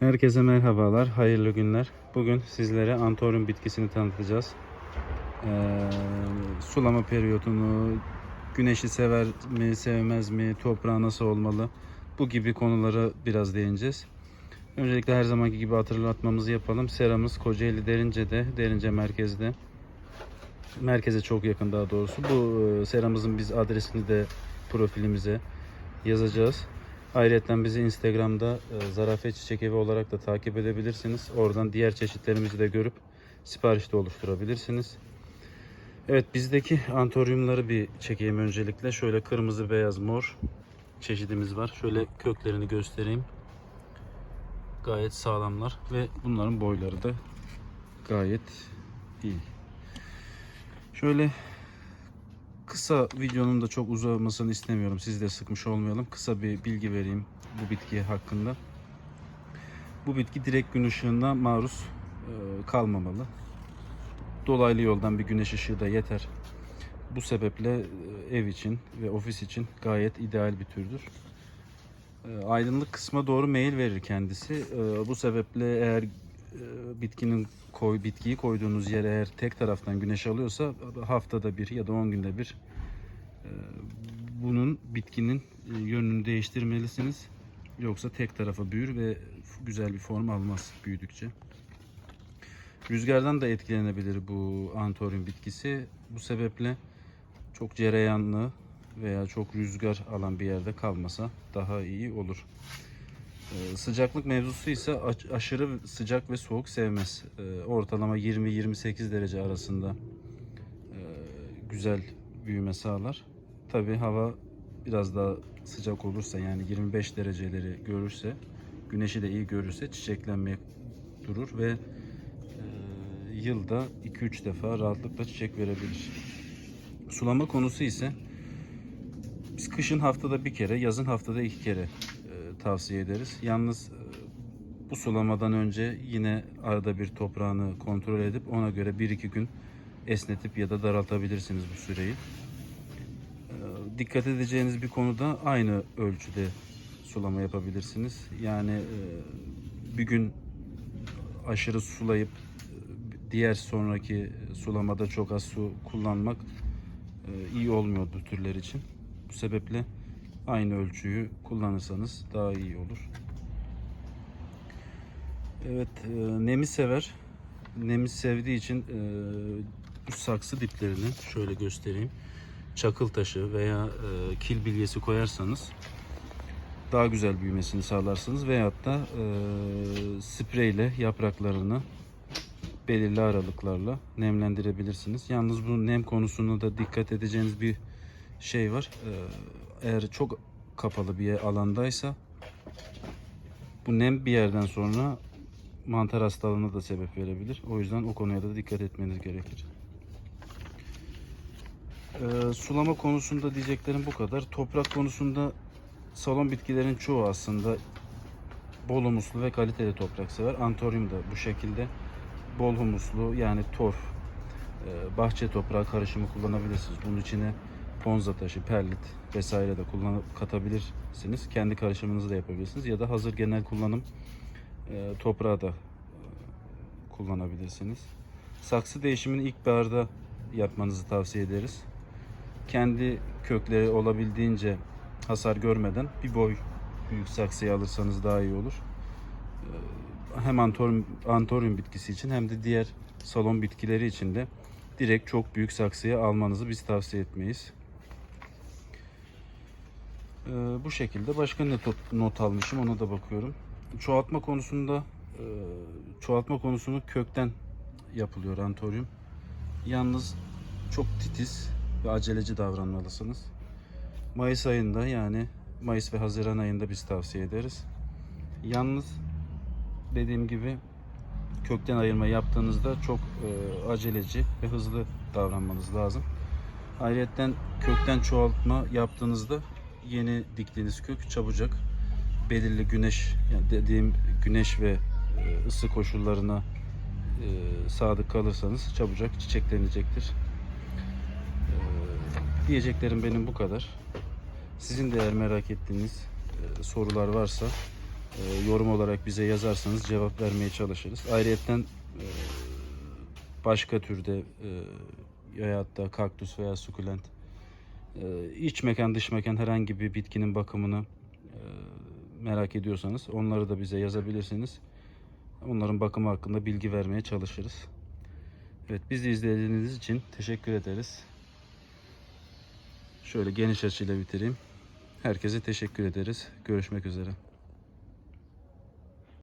Herkese merhabalar, hayırlı günler. Bugün sizlere antorium bitkisini tanıtacağız. Ee, sulama periyodunu, güneşi sever mi, sevmez mi, toprağı nasıl olmalı, bu gibi konulara biraz değineceğiz. Öncelikle her zamanki gibi hatırlatmamızı yapalım. Seramız Kocaeli Derince'de, Derince merkezde. Merkeze çok yakın daha doğrusu. Bu e, seramızın biz adresini de profilimize yazacağız. Ayrıca bizi Instagram'da e, Zarafet Çiçek Evi olarak da takip edebilirsiniz. Oradan diğer çeşitlerimizi de görüp sipariş de oluşturabilirsiniz. Evet bizdeki antoryumları bir çekeyim öncelikle. Şöyle kırmızı, beyaz, mor çeşidimiz var. Şöyle köklerini göstereyim. Gayet sağlamlar ve bunların boyları da gayet iyi. Şöyle kısa videonun da çok uzamasını istemiyorum. Siz de sıkmış olmayalım. Kısa bir bilgi vereyim bu bitki hakkında. Bu bitki direkt gün ışığına maruz e, kalmamalı. Dolaylı yoldan bir güneş ışığı da yeter. Bu sebeple e, ev için ve ofis için gayet ideal bir türdür. E, Aydınlık kısma doğru meyil verir kendisi. Bu sebeple eğer bitkinin koy bitkiyi koyduğunuz yer eğer tek taraftan güneş alıyorsa haftada bir ya da 10 günde bir e, bunun bitkinin e, yönünü değiştirmelisiniz. Yoksa tek tarafa büyür ve güzel bir form almaz büyüdükçe. Rüzgardan da etkilenebilir bu antorium bitkisi. Bu sebeple çok cereyanlı veya çok rüzgar alan bir yerde kalmasa daha iyi olur. Ee, Sıcaklık mevzusu ise aş- aşırı sıcak ve soğuk sevmez. Ee, Ortalama 20-28 derece arasında e, güzel büyüme sağlar. Tabi hava biraz daha sıcak olursa yani 25 dereceleri görürse, güneşi de iyi görürse çiçeklenmeye durur ve yılda 2-3 defa rahatlıkla çiçek verebilir. Sulama konusu ise biz kışın haftada bir kere, yazın haftada iki kere tavsiye ederiz. Yalnız e, bu sulamadan önce yine arada bir toprağını kontrol edip ona göre 1-2 gün esnetip ya da daraltabilirsiniz bu süreyi. E, Dikkat edeceğiniz bir konuda aynı ölçüde sulama yapabilirsiniz. Yani e, bir gün aşırı sulayıp diğer sonraki sulamada çok az su kullanmak iyi olmuyor bu türler için. Bu sebeple aynı ölçüyü kullanırsanız daha iyi olur. Evet, e, nemi sever. Nemi sevdiği için e, bu saksı diplerini şöyle göstereyim. Çakıl taşı veya e, kil bilyesi koyarsanız daha güzel büyümesini sağlarsınız. Veyahut da e, spreyle yapraklarını belirli aralıklarla nemlendirebilirsiniz. Yalnız bu nem konusunda da dikkat edeceğiniz bir şey var. Ee, Eğer çok kapalı bir alandaysa bu nem bir yerden sonra mantar hastalığına da sebep verebilir. O yüzden o konuya da dikkat etmeniz gerekir. Ee, sulama konusunda diyeceklerim bu kadar. Toprak konusunda salon bitkilerin çoğu aslında bol humuslu ve kaliteli toprak sever. Antorium da bu şekilde bol humuslu yani torf, e, bahçe toprağı karışımı kullanabilirsiniz. Bunun içine ponza taşı, perlit vesaire de kullanıp katabilirsiniz. Kendi karışımınızı da yapabilirsiniz ya da hazır genel kullanım e, toprağı da e, kullanabilirsiniz. Saksı değişimini ilkbaharda yapmanızı tavsiye ederiz. Kendi kökleri olabildiğince hasar görmeden bir boy büyük saksıyı alırsanız daha iyi olur. Ee, Hem antorium, antorium bitkisi için hem de diğer salon bitkileri için de direkt çok büyük saksıya almanızı biz tavsiye etmeyiz. Ee, bu şekilde başka ne not, almışım ona da bakıyorum. Çoğaltma konusunda e, çoğaltma konusunu kökten yapılıyor antorium. Yalnız çok titiz ve aceleci davranmalısınız. Mayıs ayında yani Mayıs ve Haziran ayında biz tavsiye ederiz. Yalnız dediğim gibi kökten ayırma yaptığınızda çok e, aceleci ve hızlı davranmanız lazım. Ayrıca kökten çoğaltma yaptığınızda yeni diktiğiniz kök çabucak belirli güneş yani dediğim güneş ve e, ısı koşullarına e, sadık kalırsanız çabucak çiçeklenecektir. E, diyeceklerim benim bu kadar. Sizin de eğer merak ettiğiniz sorular varsa yorum olarak bize yazarsanız cevap vermeye çalışırız. Ayrıyeten başka türde veyahut da kaktüs veya sukulent iç mekan dış mekan herhangi bir bitkinin bakımını e, merak ediyorsanız onları da bize yazabilirsiniz. Onların bakımı hakkında bilgi vermeye çalışırız. Evet bizi izlediğiniz için teşekkür ederiz. Şöyle geniş açıyla bitireyim. Herkese teşekkür ederiz. Görüşmek üzere.